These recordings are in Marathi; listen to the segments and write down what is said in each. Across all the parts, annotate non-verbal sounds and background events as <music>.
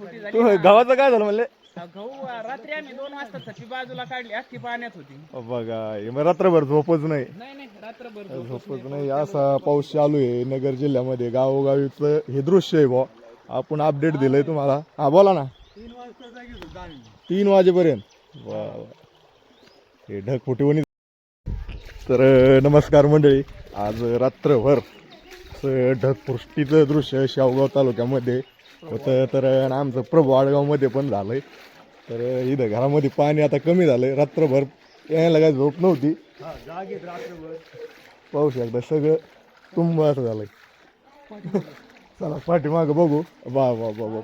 ढगफुटी झाली तू गावाचं काय झालं म्हणले? ना. गहू अं, रात्री आम्ही दोन वाजता बाजूला काढली. अख्खी पाण्यात होती. बघा हे मग रात्रभर झोपच नाही. नाही नाही रात्रभर झोपच झोपच नाही. असा पाऊस चालू आहे नगर जिल्ह्यामध्ये. गावोगावीचं हे दृश्य आहे बा आपण अपडेट दिलंय तुम्हाला. हा बोला ना. तीन वाजेपर्यंत. वा वा. हे ढगफुटीवणी तर अं, नमस्कार मंडळी. आज रात्रभर असं ढगपुष्टीचं दृश्य शावगाव तालुक्यामध्ये. होतं तर आमचं प्रभू आडगावमध्ये पण झालंय. तर अं, इथं घरामध्ये पाणी आता कमी झालंय. रात्रभर यायला काय झोप नव्हती. पाहू शकता सगळं तुंब असं झालंय. चला पाठीमागं बघू. वा वा वा वा.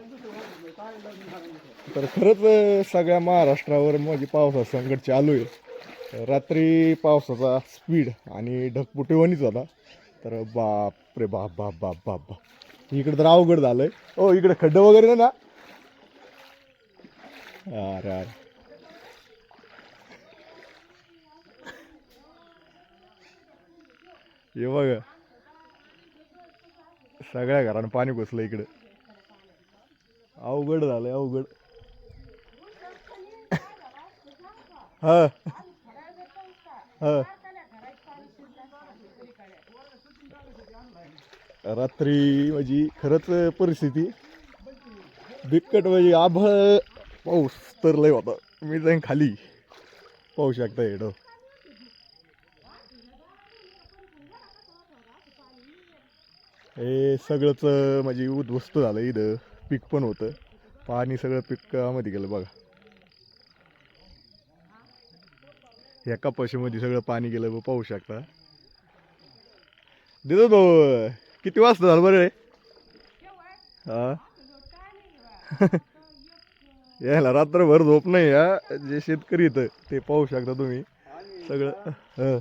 तर खरंच सगळ्या महाराष्ट्रावर म्हणजे पावसाचं संकट चालू आहे. रात्री पावसाचा स्पीड आणि ढगपुटेवणीच होता. तर बाप रे बाप बाप बाप बाप बाप. इकडे तर अवघड झालंय. हो इकडे खड्डे वगैरे नाही ना? अरे अरे. हे बघा. सगळ्या घरानं पाणी घुसलं इकडं. अवघड झालंय अवघड. हा. हा. रात्री म्हणजे खरंच परिस्थिती बिकट म्हणजे आभळ पाऊस तर लय होता. मी जाईन खाली. पाहू शकता हेडं हे सगळंच म्हणजे उद्ध्वस्त झालं इथं. पीक पण होतं. पाणी सगळं पिकामध्ये गेलं बघा. एका कपाशीमध्ये सगळं पाणी गेलं पाहू शकता. देतो तो किती वाजता झालं बरं रे? हा? <laughs> यायला रात्रभर झोप नाही या जे शेतकरी इथं ते पाहू शकता तुम्ही. सगळं हं.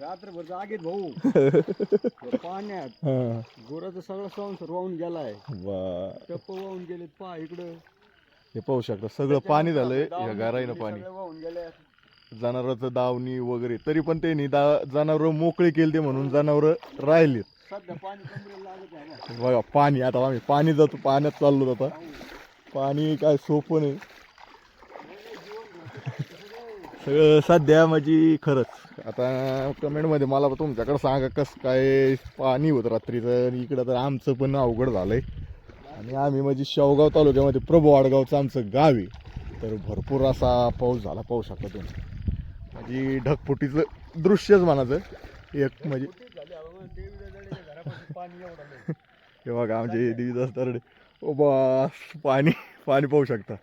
रात्रभर जागेत भाऊ. <laughs> पाण्यात. गोराचं सगळं संसार वाहून गेलाय. टप्प वाहून गेलेत पहा इकडं. हे पाहू शकता सगळं पाणी झालंय या गाराईनं पाणी. वाहून गेले जनावरांचं दावणी वगैरे तरी पण त्यांनी दा जनावर मोकळे केले ते म्हणून जनावर राहिलेत. सध्या पाणी कमरेला लागत आहे बघा. पाणी आता आम्ही पाणी जातो पाण्यात चाललो आता. पाणी काय सोपं नाही. सगळं सध्या माझी खरंच. आता कमेंटमध्ये मला तुमच्याकडे सांगा कसं काय पाणी होतं रात्रीचं आणि इकडं तर आमचं पण अवघड झालंय. आणि आम्ही म्हणजे शेवगाव तालुक्यामध्ये प्रभू आडगावचं आमचं गाव आहे. तर भरपूर असा पाऊस झाला पाहू शकता तुम्ही म्हणजे ढगफुटीचं दृश्यच म्हणायचं. एक म्हणजे झाली अहो, मग देवीच्या जडेच्या घरापासून पाणी एवढं आलंय. हे बघा आमचे देवीदास तरडे ओ बा पाणी पाणी पाहू शकता.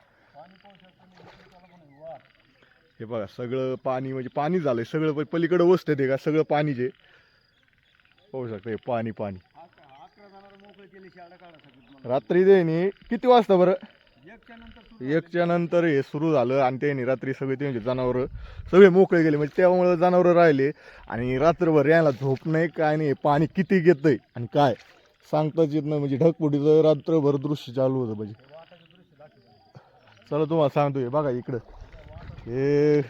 हे बघा सगळं पाणी म्हणजे पाणी झालंय. सगळं पलीकडे वसते ते का? सगळं पाणी जे. पाहू शकता हे पाणी पाणी. रात्री त्यांनी किती वाजता बरं? एकच्या नंतर हे सुरू झालं आणि त्यांनी रात्री सगळे त्यांचे म्हणजे जनावरं सगळे मोकळे गेले. म्हणजे त्यामुळे जनावरं राहिले आणि रात्रभर यायला झोप नाही काय नाही पाणी किती घेतंय आणि काय? सांगताच येत नाही. म्हणजे ढगपुटीचं रात्रभर दृश्य चालू होतं म्हणजे चला तुम्हाला सांगतो हे बघा इकडं. हे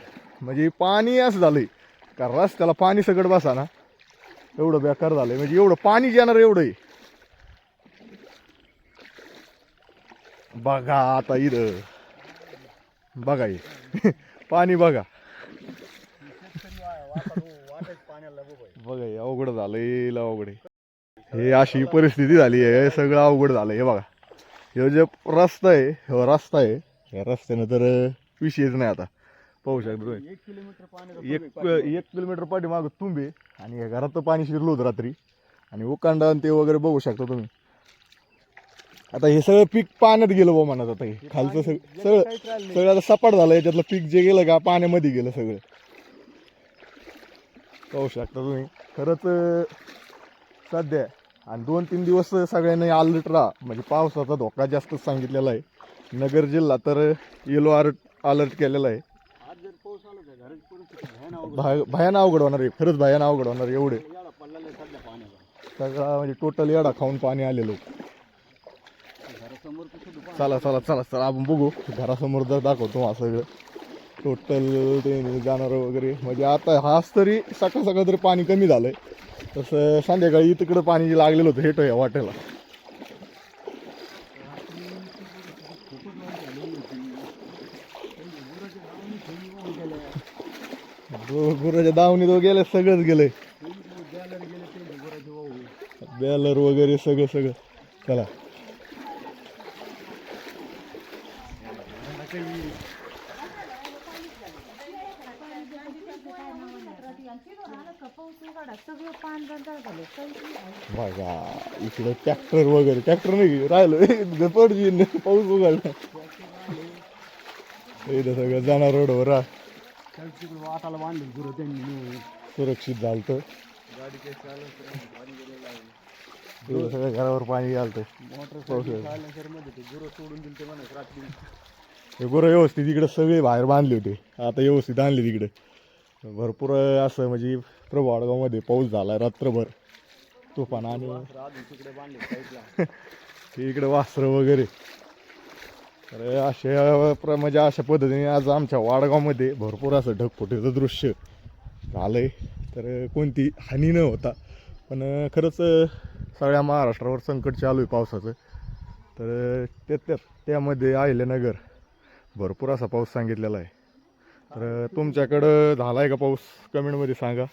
म्हणजे पाणी असं झालंय. का रस्त्याला पाणी सगळं बसा ना. एवढं बेकार झालंय. म्हणजे एवढं पाणी येणार एवढं आहे. बघा आता इथं. बघा हे. पाणी बघा. बघ हे अवघड झालंय लय अवघड हे अशी परिस्थिती झाली आहे सगळं अवघड झालंय हे बघा. हे जे रस्ता आहे हो रस्ता आहे या रस्त्यानं तर विषयच नाही आता. पाहू शकता तुम्ही. एक किलोमीटर एक किलोमीटर पाठीमागं तुंबे आणि या घरात तर पाणी शिरलं होतं रात्री. आणि उकांडा ते वगैरे बघू शकता तुम्ही. आता हे सगळं पीक पाण्यात गेलं बा म्हणत आता हे. खालचं सगळं सगळं. सगळं आता सपाट झालं याच्यातलं पीक जे गेलं का पाण्यामध्ये गेलं सगळं. पाहू शकता तुम्ही. खरंच सध्या आणि दोन तीन दिवस सगळ्यांनी अलर्ट राहा. म्हणजे पावसाचा धोका जास्त सांगितलेला आहे. नगर जिल्हा तर येलो अलर्ट अलर्ट केलेला आहे. आला भयान अवघड होणार आहे. खरंच भयान अवघड होणार आहे एवढे. सगळा म्हणजे टोटल येडा खाऊन पाणी कसं दुकान चला चला चला चला आपण बघू. घरासमोर जर दाखवतो हा सगळं टोटल ते जाणार वगैरे. म्हणजे आता हाच तरी सकाळ सकाळ तरी पाणी कमी झालंय. तसं संध्याकाळी तिकडं पाणी जे लागलेलं होतं हेटो या वाटेला. गुराच्या दावणी तो गेले सगळंच गेलंय. गेले बॅलर वगैरे सगळं सगळं. चला. सगळं पान बघा इकडे ट्रॅक्टर वगैरे ट्रॅक्टर नाही राहिलं पडजी पाऊस उघडला. इथं सगळं जाणार रोडवर हा. वाटाला बांधले गुरं त्यांनी सुरक्षित झालत. सगळ्या घरावर पाणी घालतं मोटरसायकल सायलेन्सरमध्ये गुरं सोडून दिले ते म्हणत रात्री. हे बरं व्यवस्थित इकडे सगळे बाहेर बांधले होते. आता व्यवस्थित आणले तिकडे. भरपूर असं म्हणजे प्रभावगावमध्ये पाऊस झाला रात्रभर. तुफान आणि <laughs> तिकडे बांधले इकडे वासरं वगैरे. तर अशा प्र म्हणजे अशा पद्धतीने आज आमच्या वाडगावमध्ये भरपूर असं ढगफुटीचं दृश्य झालंय. तर कोणती हानी न होता. पण खरंच सगळ्या महाराष्ट्रावर संकट चालू आहे पावसाचं. तर त्यात त्या त्यामध्ये अहिल्यानगर भरपूर असा पाऊस सांगितलेला आहे. तर तुमच्याकडं झाला आहे का पाऊस? कमेंटमध्ये सांगा.